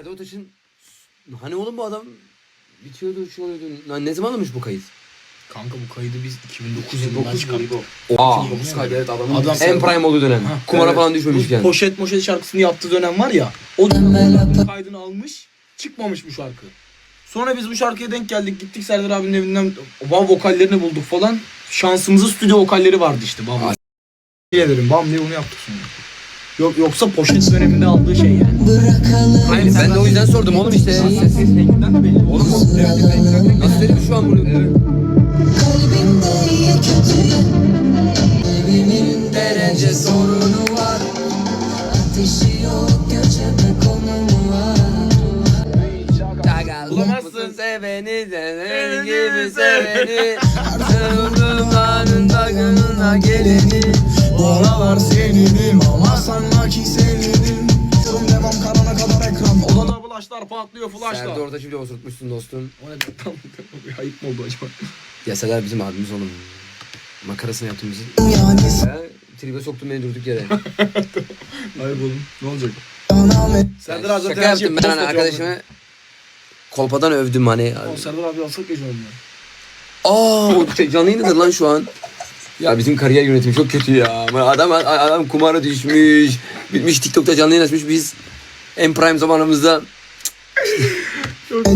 Serdar Ortaç'ın hani oğlum bu adam bitiyordu şu oluyordu. Lan ne zaman almış bu kayıt? Kanka bu kaydı biz 2009 yılında çıkarttık. Oha. 2009 kaydı evet adamın. Adam- En prime olduğu dönem. Ha, Kumara evet. falan düşmemişken. Bu poşet moşet şarkısını yaptığı dönem var ya. O dönem kaydını almış. Çıkmamış bu şarkı. Sonra biz bu şarkıya denk geldik. Gittik Serdar abinin evinden Bam vokallerini bulduk falan. Şansımızın stüdyo vokalleri vardı işte. Bam. Aa. Diye dedim. Bam diye onu yaptık sonra. Yok yoksa poşet döneminde aldığı şey yani. Hayır ben de o yüzden sordum oğlum işte. Ses renginden de belli. Oğlum nasıl dedim şu an bunu? Kalbimde iyi kötü Evimin derece sorunu var. Ateşi yok göçebe konumu var. Bulamazsın. seveni senin gibi seveni. Sığındım anında gönlüne geleni. Oralar seninim ama flashlar patlıyor flashlar. Serdar Ortaç'ı bile osurtmuşsun dostum. O ne tam ayıp mı oldu acaba? Yasalar bizim abimiz oğlum. Makarasını bizim. Yani Ya, tribe soktun beni durduk yere. Ayıp oğlum. Ne olacak? Serdar abi zaten yaptım ben hani arkadaşımı. Kolpadan övdüm hani. Oğlum Serdar abi alsak ya şu anda. Aa o şey, canlı yayındadır lan şu an. Ya bizim kariyer yönetimi çok kötü ya. Adam adam kumara düşmüş. Bitmiş TikTok'ta canlı yayın açmış. Biz en prime zamanımızda and